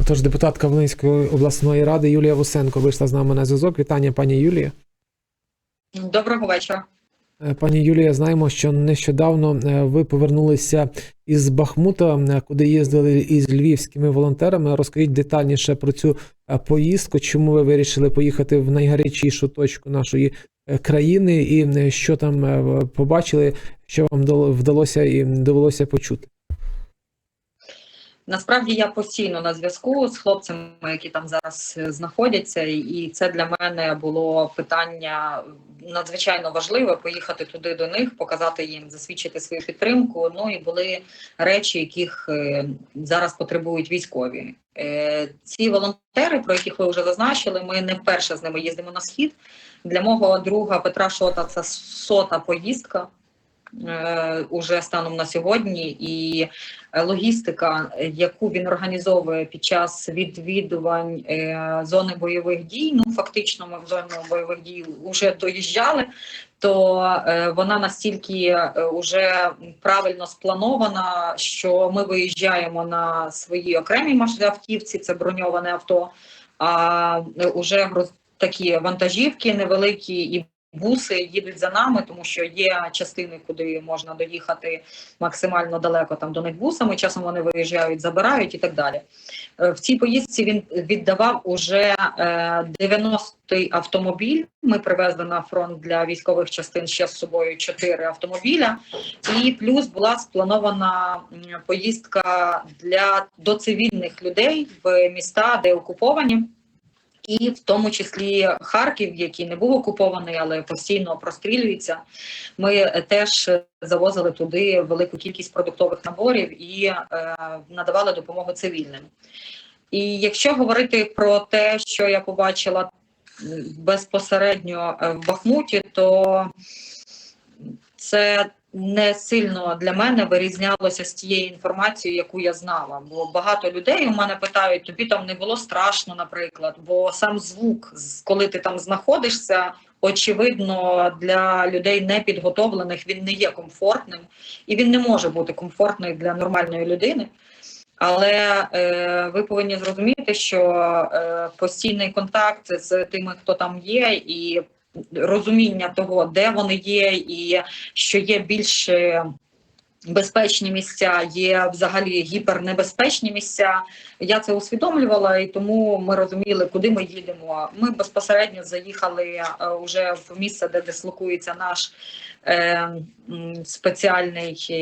Отож, депутатка Волинської обласної ради Юлія Вусенко вийшла з нами на зв'язок. Вітання, пані Юлія. Доброго вечора. Е, Пані Юлія, знаємо, що нещодавно е, ви повернулися із Бахмута, е, куди їздили із львівськими волонтерами. Розкажіть детальніше про цю поїздку. Чому ви вирішили поїхати в найгарячішу точку нашої країни, і е, що там е, побачили, що вам дало- вдалося і довелося почути? Насправді я постійно на зв'язку з хлопцями, які там зараз е, знаходяться, і це для мене було питання надзвичайно важливе поїхати туди до них, показати їм, засвідчити свою підтримку. Ну і були речі, яких е, зараз потребують військові. Е, Ці волонтери, про яких ви вже зазначили, ми не вперше з ними їздимо на схід. Для мого друга Петра Шота це сота поїздка. е, Уже станом на сьогодні, і логістика, яку він організовує під час відвідувань е, зони бойових дій. Ну фактично, ми в зону бойових дій вже доїжджали. То е, вона настільки е, уже правильно спланована, що ми виїжджаємо на свої окремі автівці, це броньоване авто. А е, груз такі вантажівки невеликі і буси їдуть за нами, тому що є частини, куди можна доїхати максимально далеко там до них бусами. Часом вони виїжджають, забирають і так далі. Е, В цій поїздці він віддавав уже е, 90-й автомобіль. Ми привезли на фронт для військових частин ще з собою чотири автомобіля, і плюс була спланована поїздка для до цивільних людей в міста, де окуповані. І в тому числі Харків, який не був окупований, але постійно прострілюється. Ми е, теж завозили туди велику кількість продуктових наборів і е, надавали допомогу цивільним. І якщо говорити про те, що я побачила безпосередньо е, в Бахмуті, то це не сильно для мене вирізнялося з тієї інформації, яку я знала. Бо багато людей у мене питають: тобі там не було страшно, наприклад, бо сам звук, коли ти там знаходишся, очевидно, для людей непідготовлених він не є комфортним і він не може бути комфортним для нормальної людини. Але е, ви повинні зрозуміти, що е, постійний контакт з тими, хто там є, і розуміння того, де вони є, і що є більш е, безпечні місця, є взагалі гіпернебезпечні місця. Я це усвідомлювала, і тому ми розуміли, куди ми їдемо. Ми безпосередньо заїхали е, уже в місце, де дислокується наш е, спеціальний. Е,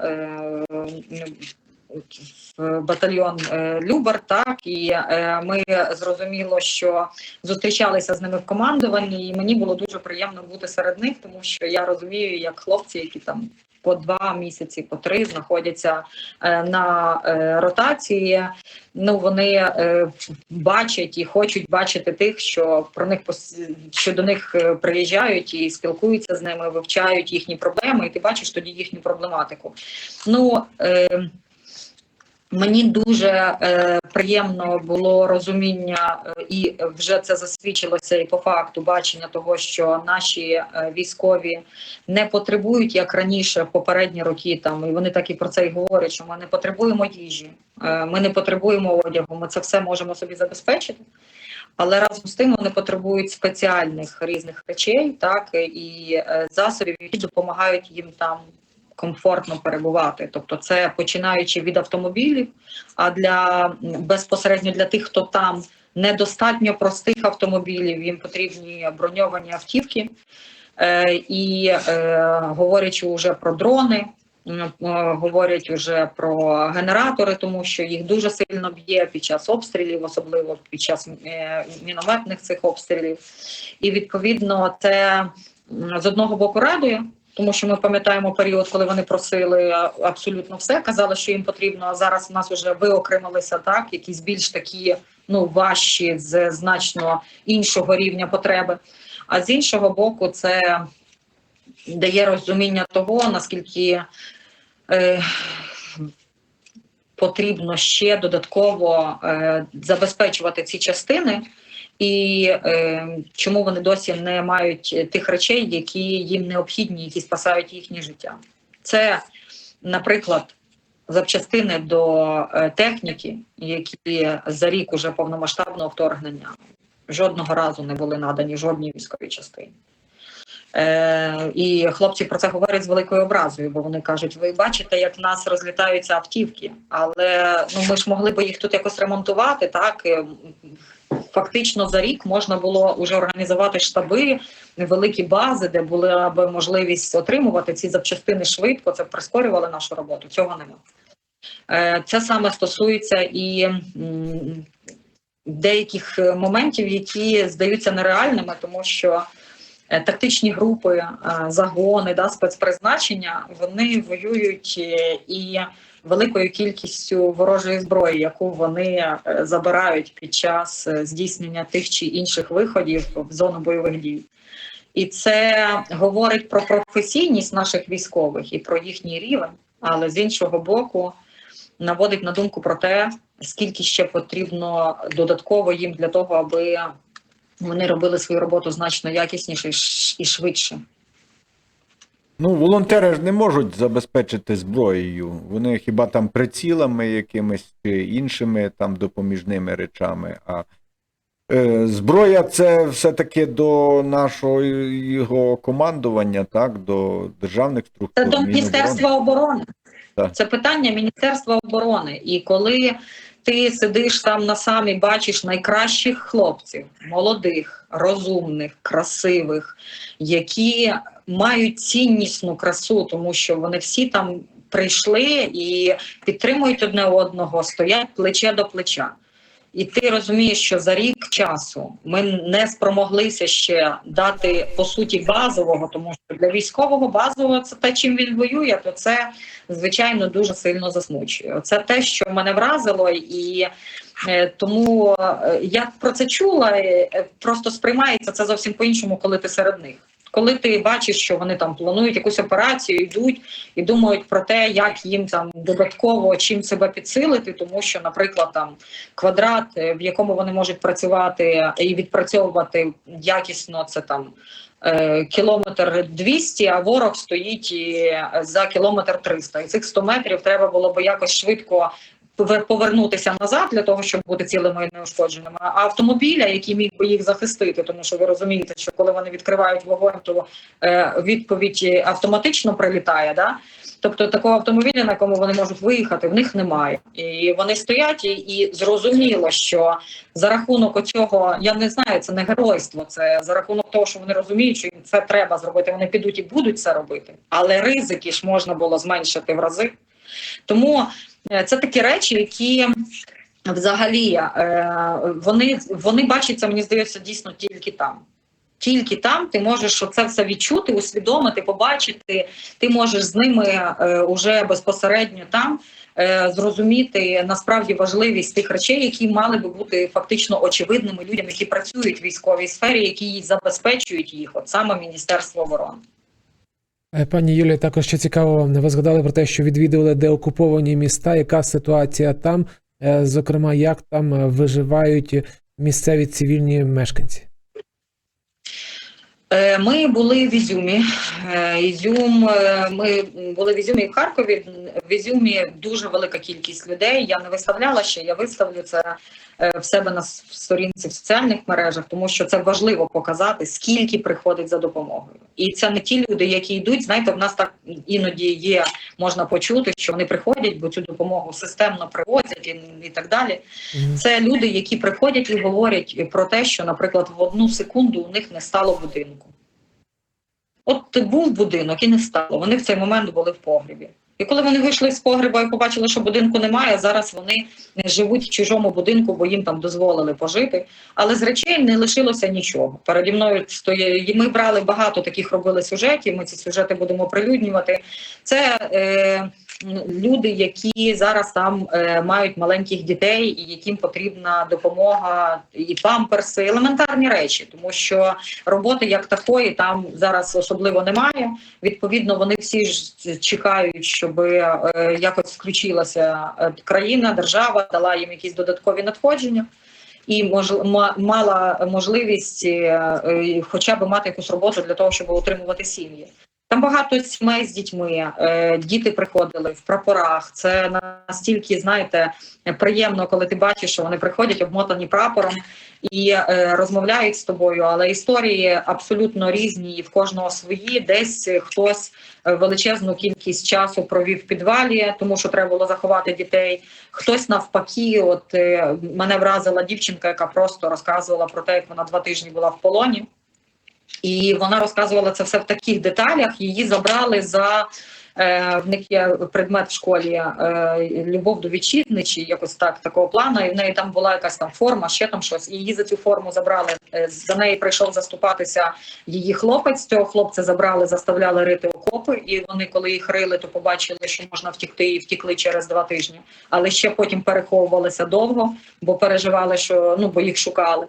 е, батальйон е, Любар, так і е, ми зрозуміло, що зустрічалися з ними в командуванні, і мені було дуже приємно бути серед них, тому що я розумію, як хлопці, які там по два місяці, по три знаходяться е, на ротації. Ну вони бачать і хочуть бачити тих, що про них що до них приїжджають і спілкуються з ними, вивчають їхні проблеми, і ти бачиш тоді їхню проблематику. Ну е, Мені дуже е, приємно було розуміння, е, і вже це засвідчилося і по факту бачення того, що наші е, військові не потребують як раніше в попередні роки. Там і вони так і про це й говорять, що ми не потребуємо їжі, е, ми не потребуємо одягу. Ми це все можемо собі забезпечити. Але разом з тим вони потребують спеціальних різних речей, так і е, засобів, які допомагають їм там комфортно перебувати. Тобто, це починаючи від автомобілів, а для безпосередньо для тих, хто там недостатньо простих автомобілів, їм потрібні броньовані автівки. Е, і е, говорячи вже про дрони, е, говорять вже про генератори, тому що їх дуже сильно б'є під час обстрілів, особливо під час е, мінометних цих обстрілів. І відповідно це з одного боку радує, тому що ми пам'ятаємо період, коли вони просили абсолютно все, казали, що їм потрібно. А зараз в нас вже виокремилися так, якісь більш такі ну важчі з значно іншого рівня потреби. А з іншого боку, це дає розуміння того, наскільки е, потрібно ще додатково е, забезпечувати ці частини. І е, чому вони досі не мають тих речей, які їм необхідні, які спасають їхнє життя? Це наприклад, запчастини до е, техніки, які за рік уже повномасштабного вторгнення жодного разу не були надані жодній військовій частині. Е, і хлопці про це говорять з великою образою, бо вони кажуть: ви бачите, як в нас розлітаються автівки, але ну ми ж могли би їх тут якось ремонтувати. Так Е, фактично за рік можна було вже організувати штаби, великі бази, де була б можливість отримувати ці запчастини швидко. Це прискорювало нашу роботу. Цього немає. Е, Це саме стосується і деяких моментів, які здаються нереальними, тому що е, тактичні групи, е, загони, да, спецпризначення вони воюють і великою кількістю ворожої зброї, яку вони е, забирають під час е, здійснення тих чи інших виходів в зону бойових дій. І це говорить про професійність наших військових і про їхній рівень, але з іншого боку, наводить на думку про те, скільки ще потрібно додатково їм для того, аби вони робили свою роботу значно якісніше і швидше. Ну, волонтери ж не можуть забезпечити зброєю. Вони хіба там прицілами якимись чи іншими там допоміжними речами. А е, зброя це все-таки до нашого його командування, так, до державних структур. Це до. Міністерства оборони. Так. Це питання Міністерства оборони. І коли ти сидиш там на самі, бачиш найкращих хлопців, молодих, розумних, красивих, які мають ціннісну красу, тому що вони всі там прийшли і підтримують одне одного, стоять плече до плеча. І ти розумієш, що за рік часу ми не спромоглися ще дати по суті базового, тому що для військового базового це те, чим він воює, то це звичайно дуже сильно засмучує. Це те, що мене вразило, і е, тому е, я про це чула. е, Просто сприймається це зовсім по-іншому, коли ти серед них. Коли ти бачиш, що вони там планують якусь операцію, йдуть і думають про те, як їм там додатково чим себе підсилити, тому що, наприклад, там квадрат, е, в якому вони можуть працювати і відпрацьовувати якісно, це там е, кілометр 200, а ворог стоїть і, е, за кілометр 300. І цих 100 метрів треба було би якось швидко повернутися назад для того, щоб бути цілими і неушкодженими. А автомобіля, який міг би їх захистити, тому що ви розумієте, що коли вони відкривають вогонь, то е, відповідь автоматично прилітає. Да? Тобто такого автомобіля, на якому вони можуть виїхати, в них немає. І вони стоять, і, і зрозуміло, що за рахунок оцього, я не знаю, це не геройство, це за рахунок того, що вони розуміють, що їм це треба зробити. Вони підуть і будуть це робити. Але ризики ж можна було зменшити в рази. Тому е, це такі речі, які взагалі е, вони, вони бачаться, мені здається, дійсно тільки там. Тільки там ти можеш це все відчути, усвідомити, побачити. Ти можеш з ними е, уже безпосередньо там зрозуміти насправді важливість тих речей, які мали би бути фактично очевидними людям, які працюють в військовій сфері, які забезпечують їх, от саме Міністерство оборони. Е, Пані Юлія, також ще цікаво, ви згадали про те, що відвідували деокуповані міста. Яка ситуація там? Е, Зокрема, як там е, виживають місцеві цивільні мешканці? Ми були в Ізюмі. Ізюм, ми були в Ізюмі і в Харкові. В Ізюмі дуже велика кількість людей. Я не виставляла ще, я виставлю це в себе на сторінці в соціальних мережах, тому що це важливо показати, скільки приходить за допомогою. І це не ті люди, які йдуть. Знаєте, в нас так іноді є, можна почути, що вони приходять, бо цю допомогу системно привозять і, і так далі. Це люди, які приходять і говорять про те, що, наприклад, в одну секунду у них не стало будинку. От був будинок і не стало. Вони в цей момент були в погрібі. І коли вони вийшли з погреба і побачили, що будинку немає, зараз вони живуть в чужому будинку, бо їм там дозволили пожити. Але з речей не лишилося нічого. Переді мною стоє. Ми брали багато таких робили сюжетів. Ми ці сюжети будемо прилюднювати. Це е, люди, які зараз там е, мають маленьких дітей, і яким потрібна допомога і памперси, елементарні речі, тому що роботи як такої там зараз особливо немає. Відповідно, вони всі ж чекають, щоб е, якось включилася е, країна, держава, дала їм якісь додаткові надходження. І мож, мала можливість е, е, хоча б мати якусь роботу для того, щоб утримувати сім'ї. Там багато сімей з дітьми, е, діти приходили в прапорах. Це настільки, знаєте, приємно, коли ти бачиш, що вони приходять обмотані прапором і е, розмовляють з тобою. Але історії абсолютно різні, і в кожного свої. Десь хтось е, величезну кількість часу провів в підвалі, тому що треба було заховати дітей. Хтось навпаки, от мене вразила дівчинка, яка просто розказувала про те, як вона два тижні була в полоні. І вона розказувала це все в таких деталях. Її забрали за е, в них є предмет в школі е, любов до вітчизни, чи якось так такого плану. І в неї там була якась там форма, ще там щось. І її за цю форму забрали. Е, за неї прийшов заступатися її хлопець. Цього хлопця забрали, заставляли рити окопи. І вони, коли їх рили, то побачили, що можна втікти, і втікли через два тижні. Але ще потім переховувалися довго, бо переживали, що ну бо їх шукали.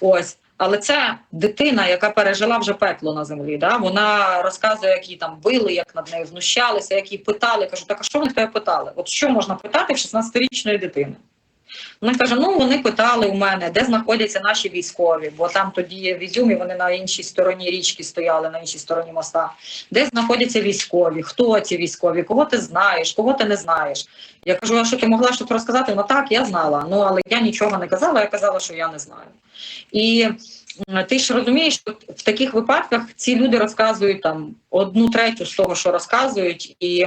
Ось. Але це дитина, яка пережила вже пекло на землі. Да? Вона розказує, як її там били, як над нею знущалися, як її питали. Кажу, так а що вони тебе питали? От що можна питати в 16-річної дитини? Вона каже: ну вони питали у мене, де знаходяться наші військові, бо там тоді в Ізюмі вони на іншій стороні річки стояли, на іншій стороні моста. Де знаходяться військові? Хто ці військові? Кого ти знаєш, кого ти не знаєш? Я кажу, а що ти могла щось розказати? Ну так, я знала. Ну але я нічого не казала, я казала, що я не знаю. І ти ж розумієш, що в таких випадках ці люди розказують там одну третю з того, що розказують, і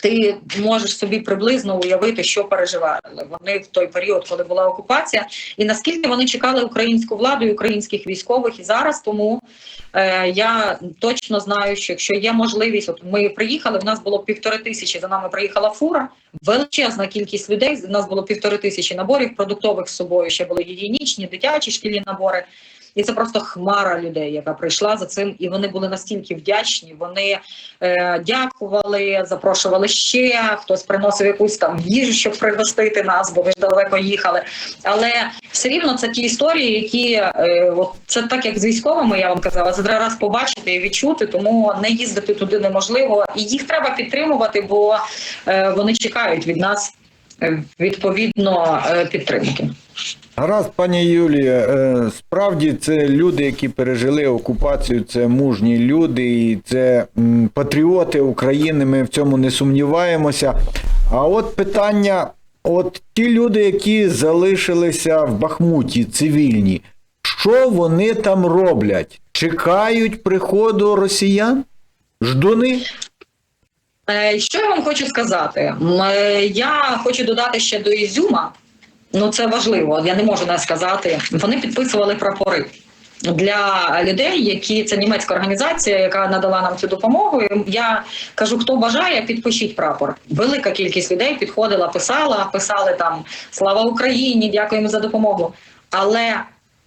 ти можеш собі приблизно уявити, що переживали вони в той період, коли була окупація, і наскільки вони чекали українську владу і українських військових і зараз. Тому е, я точно знаю, що якщо є можливість, от ми приїхали, в нас було півтори тисячі. За нами приїхала фура. Величезна кількість людей. У нас було півтори тисячі наборів продуктових з собою. Ще були гігієнічні, дитячі шкільні набори. І це просто хмара людей, яка прийшла за цим, і вони були настільки вдячні. Вони е, дякували, запрошували ще. Хтось приносив якусь там їжу, щоб пригостити нас, бо ви ж далеко їхали. Але все рівно це ті історії, які е, от це так як з військовими, я вам казала, це треба раз побачити і відчути, тому не їздити туди неможливо, і їх треба підтримувати, бо е, вони чекають від нас е, відповідно е, підтримки. Гаразд, пані Юлія, е, справді це люди, які пережили окупацію, це мужні люди, і це патріоти України. Ми в цьому не сумніваємося. А от питання: от ті люди, які залишилися в Бахмуті, цивільні, що вони там роблять? Чекають приходу росіян? Ждуни? Е, Що я вам хочу сказати? Е, Я хочу додати ще до Ізюма. Ну це важливо. Я не можу не сказати. Вони підписували прапори. Для людей, які це німецька організація, яка надала нам цю допомогу. Я кажу, хто бажає, підпишіть прапор. Велика кількість людей підходила, писала, писали там Слава Україні, дякуємо за допомогу. Але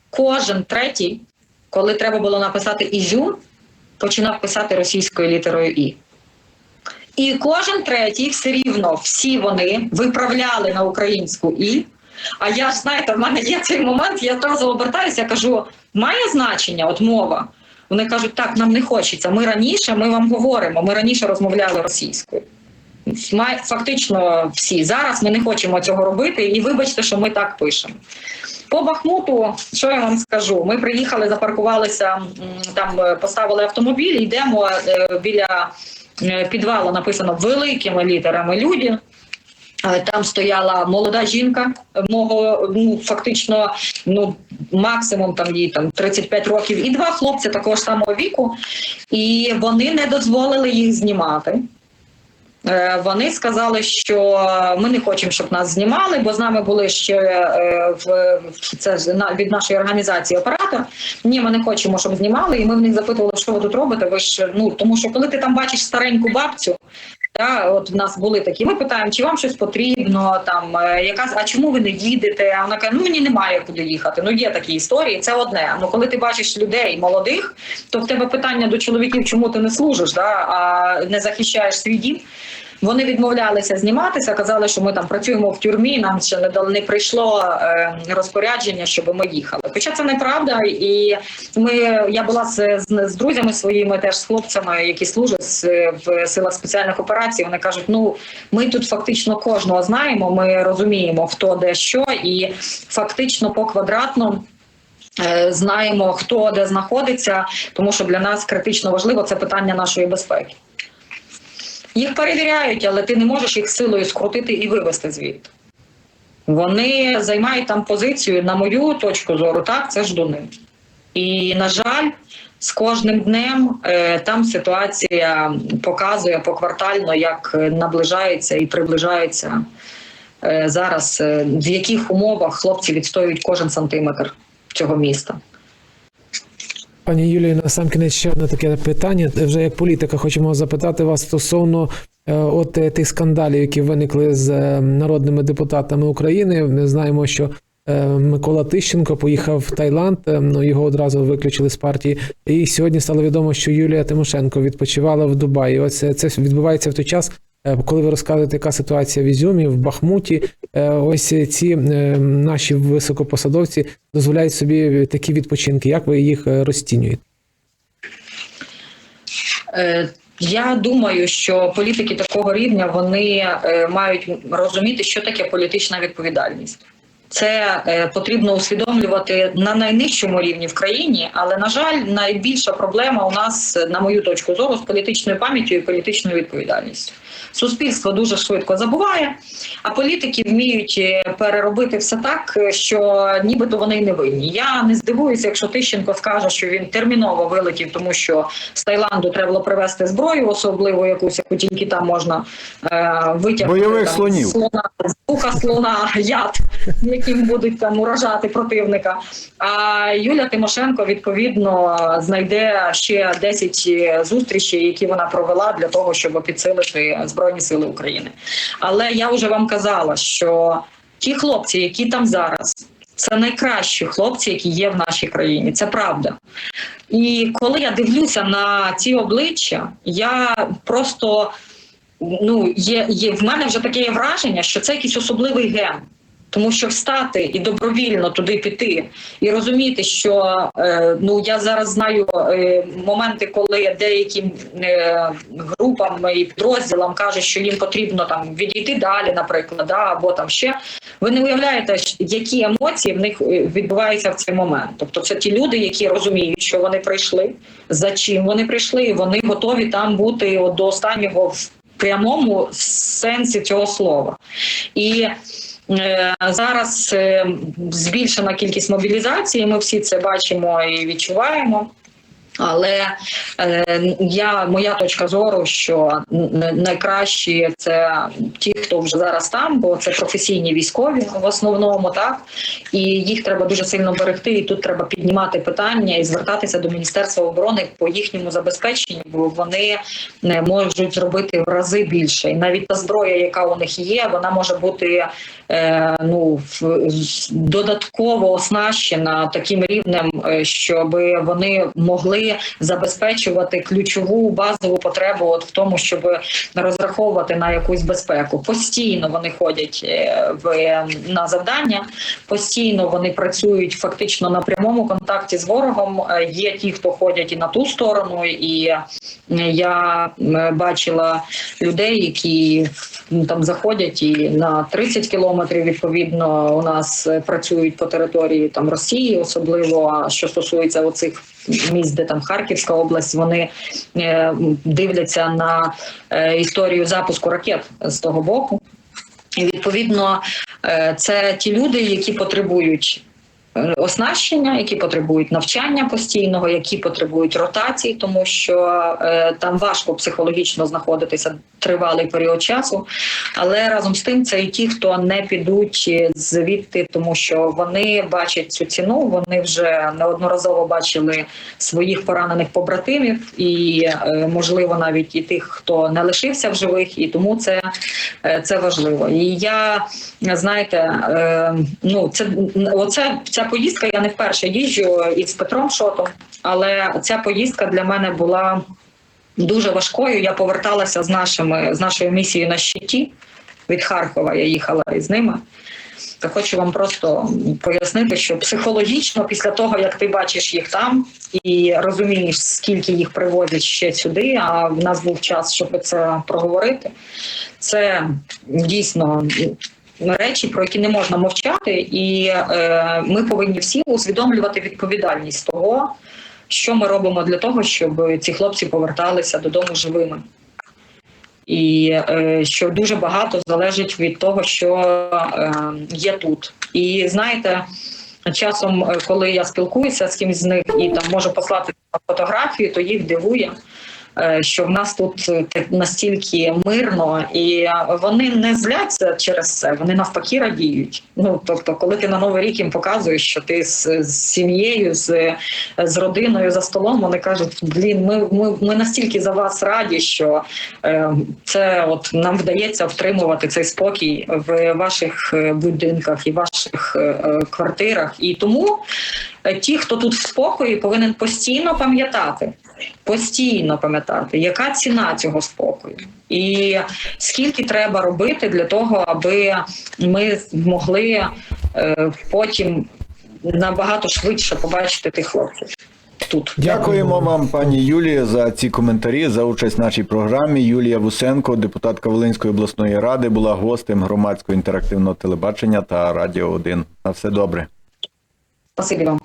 кожен третій, коли треба було написати Ізюм, починав писати російською літерою І. І кожен третій все рівно всі вони виправляли на українську і. А я ж знаєте, в мене є цей момент, я одразу обертаюся, кажу, має значення от мова. Вони кажуть, так, нам не хочеться. Ми раніше, ми вам говоримо, ми раніше розмовляли російською. Фактично всі. Зараз ми не хочемо цього робити, і вибачте, що ми так пишемо. По Бахмуту, що я вам скажу? Ми приїхали, запаркувалися, там е, поставили автомобіль, йдемо е, біля е, підвалу написано великими літерами люди. Там стояла молода жінка, мого ну фактично, ну максимум там їй там 35 років, і два хлопці такого ж самого віку, і вони не дозволили їх знімати. Е, Вони сказали, що ми не хочемо, щоб нас знімали, бо з нами були ще е, в це від нашої організації оператор. Ні, ми не хочемо, щоб знімали. І ми в них запитували, що ви тут робите. Ви ж ну тому, що коли ти там бачиш стареньку бабцю, та от в нас були такі. Ми питаємо, чи вам щось потрібно, там е, яка а чому ви не їдете? А вона каже, ну мені немає куди їхати. Ну є такі історії. Це одне. Ну коли ти бачиш людей молодих, то в тебе питання до чоловіків, чому ти не служиш, да, а не захищаєш свій дім. Вони відмовлялися зніматися, казали, що ми там працюємо в тюрмі. Нам ще не дали не прийшло е, розпорядження, щоб ми їхали. Хоча це неправда, і ми я була з, з, з друзями своїми, теж з хлопцями, які служать в силах спеціальних операцій. Вони кажуть: ну ми тут фактично кожного знаємо. Ми розуміємо, хто де що, і фактично по квадратно. е, знаємо, хто де знаходиться, тому що для нас критично важливо це питання нашої безпеки. Їх перевіряють, але ти не можеш їх силою скрутити і вивести звідти. Вони займають там позицію, на мою точку зору, так, це ждуни. І, на жаль, з кожним днем е, там ситуація показує поквартально, як наближається і приближається е, зараз, е, в яких умовах хлопці відстоюють кожен сантиметр цього міста. Пані Юлію, на сам кінець ще одне таке питання. Вже як політика хочемо запитати вас стосовно е, от е, тих скандалів, які виникли з е, народними депутатами України. Ми знаємо, що Микола Тищенко поїхав в Таїланд. Ну його одразу виключили з партії. І сьогодні стало відомо, що Юлія Тимошенко відпочивала в Дубаї. Ось це відбувається в той час. Е, Коли ви розказуєте, яка ситуація в Ізюмі, в Бахмуті, е, ось ці е, наші високопосадовці дозволяють собі такі відпочинки. Як ви їх розцінюєте? Я думаю, що політики такого рівня вони мають розуміти, що таке політична відповідальність. Це потрібно усвідомлювати на найнижчому рівні в країні, але на жаль, найбільша проблема у нас, на мою точку зору, з політичною пам'яттю і політичною відповідальністю. Суспільство дуже швидко забуває, а політики вміють е, переробити все так, е, що нібито вони не винні. Я не здивуюся, якщо Тищенко скаже, що він терміново вилетів, тому що з Таїланду треба було привезти зброю, особливо якусь, яку тільки там можна е, витягнути Бойових там, слонів. слона, з слона, яд, яким будуть там уражати противника. А Юля Тимошенко відповідно знайде ще 10 зустрічей, які вона провела для того, щоб підсилити збройні сили України. Але я вже вам казала, що ті хлопці, які там зараз. Це найкращі хлопці, які є в нашій країні. Це правда. І коли я дивлюся на ці обличчя, я просто ну є, є в мене вже таке враження, що це якийсь особливий ген. Тому що встати і добровільно туди піти, і розуміти, що е, ну я зараз знаю е, моменти, коли деяким е, групам і підрозділам кажуть, що їм потрібно там відійти далі, наприклад, да, або там ще. Ви не уявляєте, які емоції в них е, відбуваються в цей момент. Тобто, це ті люди, які розуміють, що вони прийшли, за чим вони прийшли, і вони готові там бути от до останнього в прямому сенсі цього слова. І Зараз е, збільшена кількість мобілізації. Ми всі це бачимо і відчуваємо. Але е, я моя точка зору, що найкращі це ті, хто вже зараз там, бо це професійні військові в основному, так і їх треба дуже сильно берегти. І тут треба піднімати питання і звертатися до міністерства оборони по їхньому забезпеченню, бо вони не можуть зробити в рази більше. І навіть та зброя, яка у них є, вона може бути е, ну додатково оснащена таким рівнем, е, щоб вони могли забезпечувати ключову базову потребу, от в тому, щоб розраховувати на якусь безпеку. Постійно вони ходять е, в на завдання, постійно вони працюють фактично на прямому контакті з ворогом. Е, Є ті, хто ходять і на ту сторону, і я бачила людей, які там заходять і на 30 кілометрів. Відповідно, у нас працюють по території там Росії, особливо що стосується оцих міст, де там Харківська область. Вони е, дивляться на е, історію запуску ракет з того боку. І відповідно, е, це ті люди, які потребують оснащення, які потребують навчання постійного, які потребують ротації, тому що е, там важко психологічно знаходитися тривалий період часу. Але разом з тим це і ті, хто не підуть звідти, тому що вони бачать цю ціну. Вони вже неодноразово бачили своїх поранених побратимів, і е, можливо навіть і тих, хто не лишився в живих, і тому це, е, це важливо. І я знаєте, е, ну це оце ця поїздка. Я не вперше їжджу із Петром Шотом, але ця поїздка для мене була дуже важкою. Я поверталася з нашими з нашою місією на щиті від Харкова. Я їхала із ними. То хочу вам просто пояснити, що психологічно, після того як ти бачиш їх там і розумієш, скільки їх привозять ще сюди, а в нас був час, щоб це проговорити. Це дійсно речі, про які не можна мовчати, і е, ми повинні всі усвідомлювати відповідальність того, що ми робимо для того, щоб ці хлопці поверталися додому живими. І е, що дуже багато залежить від того, що е, є тут. І знаєте, часом, е, коли я спілкуюся з кимось з них і там можу послати фотографію, то їх дивує. Е, Що в нас тут е, настільки мирно, і вони не зляться через це, вони навпаки радіють. Ну тобто, коли ти на новий рік їм показуєш, що ти з, з сім'єю, з, з родиною за столом, вони кажуть: блін, ми, ми, ми настільки за вас раді, що е, це от нам вдається втримувати цей спокій в ваших е, будинках і ваших е, квартирах. І тому ті, хто тут в спокої, повинен постійно пам'ятати, постійно пам'ятати, яка ціна цього спокою, і скільки треба робити для того, аби ми змогли е, потім набагато швидше побачити тих хлопців тут. Дякуємо вам, пані Юлія, за ці коментарі, за участь в нашій програмі. Юлія Вусенко, депутатка Волинської обласної ради, була гостем громадського інтерактивного телебачення та Радіо 1. На все добре. Спасибі вам.